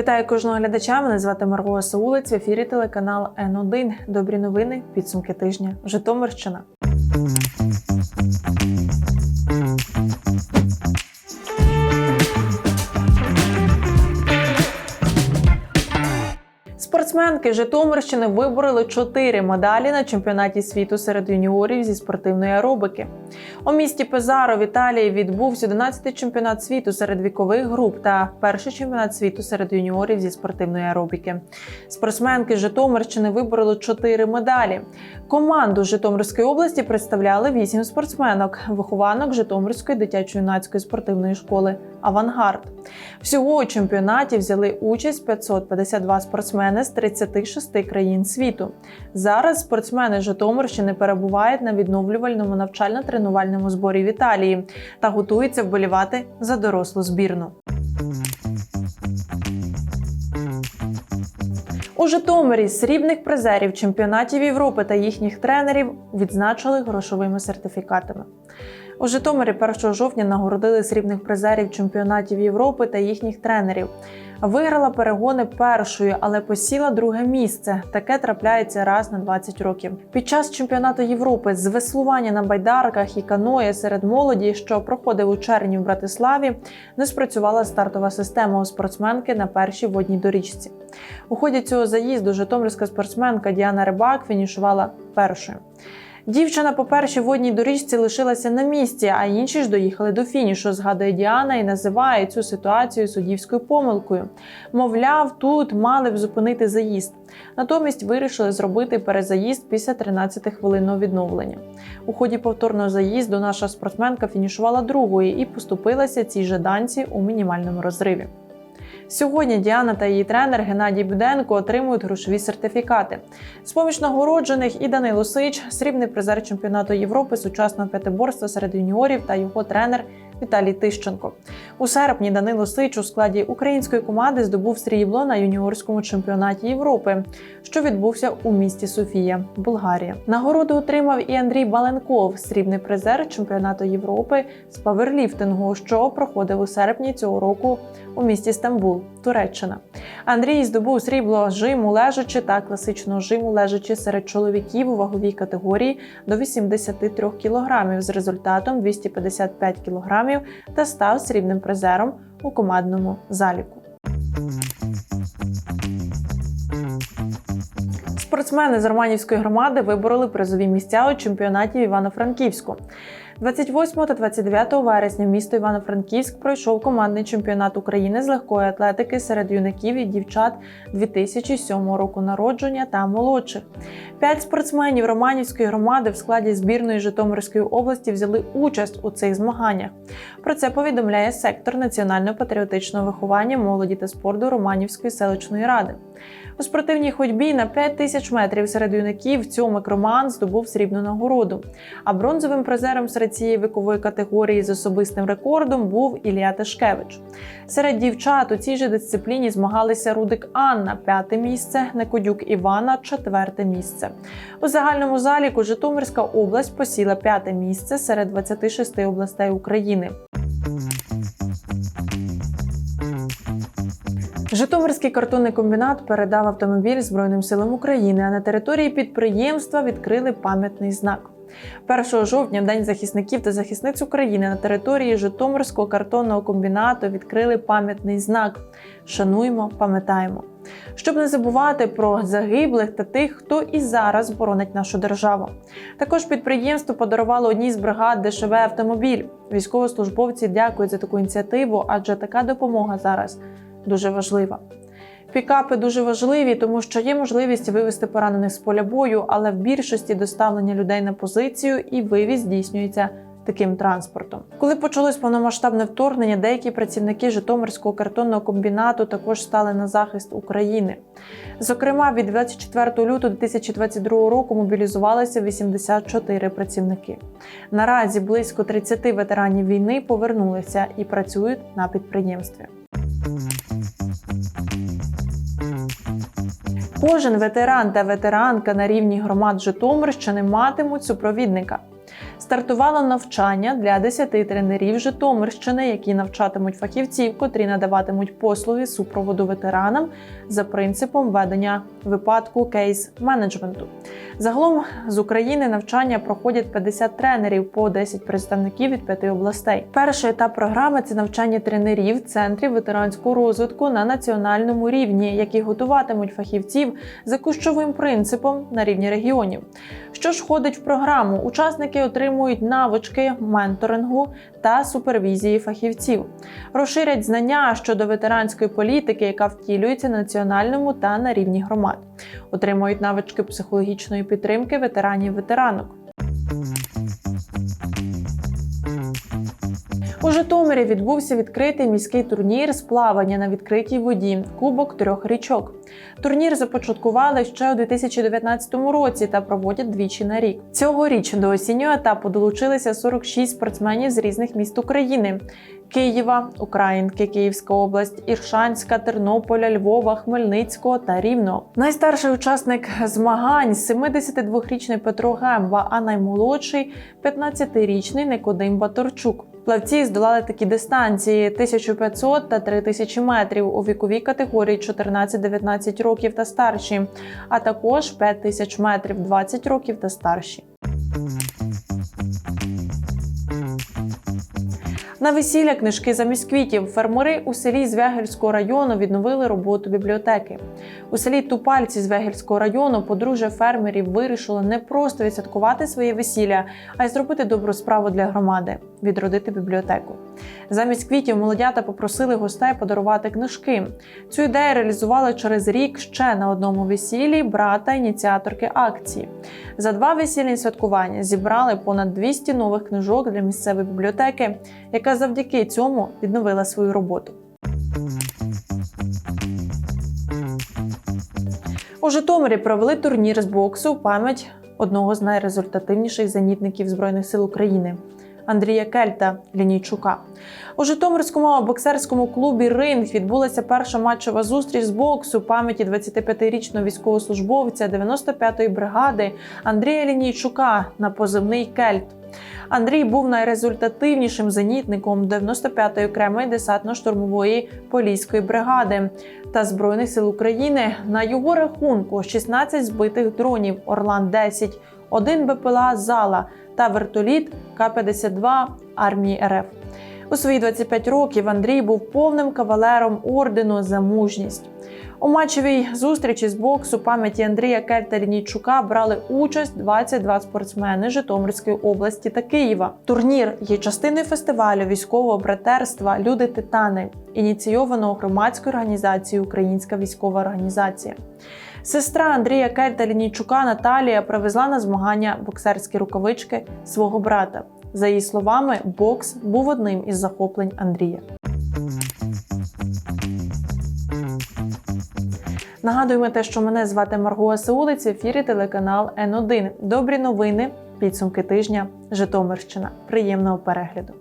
Вітаю кожного глядача. Мене звати Марго Саулець. В ефірі телеканал Н1. Добрі новини. Підсумки тижня. Житомирщина. Спортсменки Житомирщини вибороли чотири медалі на чемпіонаті світу серед юніорів зі спортивної аеробики. У місті Пезаро в Італії відбувся 11-й чемпіонат світу серед вікових груп та перший чемпіонат світу серед юніорів зі спортивної аеробіки. Спортсменки Житомирщини вибороли чотири медалі. Команду Житомирської області представляли вісім спортсменок, вихованок Житомирської дитячо-юнацької спортивної школи Авангард. Всього у чемпіонаті взяли участь 552 спортсмени з 36 країн світу. Зараз спортсмени Житомирщини перебувають на відновлювальному навчально-тренувальному зборі в Італії та готується вболівати за дорослу збірну. У Житомирі срібних призерів чемпіонатів Європи та їхніх тренерів відзначили грошовими сертифікатами. У Житомирі 1 жовтня нагородили срібних призерів чемпіонатів Європи та їхніх тренерів. Виграла перегони першою, але посіла друге місце. Таке трапляється раз на 20 років. Під час чемпіонату Європи з веслування на байдарках і каноє серед молоді, що проходив у червні в Братиславі, не спрацювала стартова система у спортсменки на першій водній доріжці. У ході цього заїзду Житомирська спортсменка Діана Рибак фінішувала першою. Дівчина по першій водній доріжці лишилася на місці, а інші ж доїхали до фінішу. Згадує Діана і називає цю ситуацію суддівською помилкою. Мовляв, тут мали б зупинити заїзд. Натомість вирішили зробити перезаїзд після 13 хвилинного відновлення. У ході повторного заїзду наша спортсменка фінішувала другою і поступилася цій же данці у мінімальному розриві. Сьогодні Діана та її тренер Геннадій Буденко отримують грошові сертифікати. З поміж нагороджених і Данило Сич, срібний призер чемпіонату Європи сучасного п'ятиборства серед юніорів та його тренер Віталій Тищенко. У серпні Данило Сич у складі української команди здобув срібло на юніорському чемпіонаті Європи, що відбувся у місті Софія, Болгарія. Нагороду отримав і Андрій Баленков, срібний призер чемпіонату Європи з паверліфтингу, що проходив у серпні цього року у місті Стамбул, Туреччина. Андрій здобув срібло жиму лежачи та класичного жиму лежачи серед чоловіків у ваговій категорії до 83 кг з результатом 255 кг та став срібним призером у командному заліку. Спортсмени з Романівської громади вибороли призові місця у чемпіонаті в Івано-Франківську. 28 та 29 вересня місто Івано-Франківськ пройшов командний чемпіонат України з легкої атлетики серед юнаків і дівчат 2007 року народження та молодших. П'ять спортсменів Романівської громади в складі збірної Житомирської області взяли участь у цих змаганнях. Про це повідомляє сектор національно-патріотичного виховання молоді та спорту Романівської селищної ради. У спортивній ходьбі на 5 тисяч метрів серед юнаків Цьомик Роман здобув срібну нагороду. А бронзовим призером серед цієї вікової категорії з особистим рекордом був Ілля Тишкевич. Серед дівчат у цій же дисципліні змагалися Рудик Анна, п'яте місце, Некодюк Івана, четверте місце. У загальному заліку Житомирська область посіла п'яте місце серед 26 областей України. Житомирський картонний комбінат передав автомобіль Збройним силам України, а на території підприємства відкрили пам'ятний знак. 1 жовтня, в День захисників та захисниць України, на території Житомирського картонного комбінату відкрили пам'ятний знак Шануємо, пам'ятаємо. Щоб не забувати про загиблих та тих, хто і зараз боронить нашу державу. Також підприємство подарувало одній з бригад ДШВ автомобіль. Військовослужбовці дякують за таку ініціативу, адже така допомога зараз дуже важлива. Пікапи дуже важливі, тому що є можливість вивезти поранених з поля бою, але в більшості доставлення людей на позицію і вивіз здійснюється таким транспортом. Коли почалось повномасштабне вторгнення, деякі працівники Житомирського картонного комбінату також стали на захист України. Зокрема, від 24 лютого 2022 року мобілізувалися 84 працівники. Наразі близько 30 ветеранів війни повернулися і працюють на підприємстві. Кожен ветеран та ветеранка на рівні громад Житомирщини матимуть супровідника. Стартувало навчання для 10 тренерів Житомирщини, які навчатимуть фахівців, котрі надаватимуть послуги супроводу ветеранам за принципом ведення випадку кейс-менеджменту. Загалом з України навчання проходять 50 тренерів по 10 представників від п'яти областей. Перший етап програми це навчання тренерів центрів ветеранського розвитку на національному рівні, які готуватимуть фахівців за кущовим принципом на рівні регіонів. Що ж входить в програму? Учасники отримують навички менторингу та супервізії фахівців, розширять знання щодо ветеранської політики, яка втілюється на національному та на рівні громад, отримують навички психологічної підтримки ветеранів ветеранок. У Житомирі відбувся відкритий міський турнір з плавання на відкритій воді Кубок трьох річок. Турнір започаткували ще у 2019 році та проводять двічі на рік. Цьогоріч до осіннього етапу долучилися 46 спортсменів з різних міст України. Києва, Українки, Київська область, Іршанська, Тернополя, Львова, Хмельницького та Рівного. Найстарший учасник змагань 72-річний Петро Гемба, а наймолодший 15-річний Никодим Баторчук. Плавці здолали такі дистанції 1500 та 3000 метрів у віковій категорії 14-19 років та старші, а також 5000 метрів 20 років та старші. На весілля книжки замість квітів фермери у селі Звягельського району відновили роботу бібліотеки. У селі Тупальці Звягельського району подружжя фермерів вирішили не просто відсвяткувати своє весілля, а й зробити добру справу для громади відродити бібліотеку. Замість квітів молодята попросили гостей подарувати книжки. Цю ідею реалізували через рік ще на одному весіллі брата ініціаторки акції. За два весільні святкування зібрали понад 200 нових книжок для місцевої бібліотеки, яка завдяки цьому відновила свою роботу. У Житомирі провели турнір з боксу в пам'ять одного з найрезультативніших зенітників Збройних сил України. Андрія Кельта Лінійчука у Житомирському боксерському клубі Ринг відбулася перша матчова зустріч з боксу пам'яті 25-річного військовослужбовця 95-ї бригади Андрія Лінійчука на позивний Кельт. Андрій був найрезультативнішим зенітником 95-ї окремої десантно-штурмової поліської бригади та збройних сил України. На його рахунку 16 збитих дронів Орлан 10 один БПЛА Зала та вертоліт К-52 армії РФ. У свої 25 років Андрій був повним кавалером ордену за мужність. У матчевій зустрічі з боксу пам'яті Андрія Кельта Лінійчука брали участь 22 спортсмени Житомирської області та Києва. Турнір є частиною фестивалю військового братерства Люди Титани, ініційованого громадською організацією Українська військова організація. Сестра Андрія Кельта Лінійчука Наталія привезла на змагання боксерські рукавички свого брата. За її словами, бокс був одним із захоплень Андрія. Нагадуємо те, що мене звати Марго Саулиць, в ефірі телеканал Н1. Добрі новини, підсумки тижня, Житомирщина. Приємного перегляду.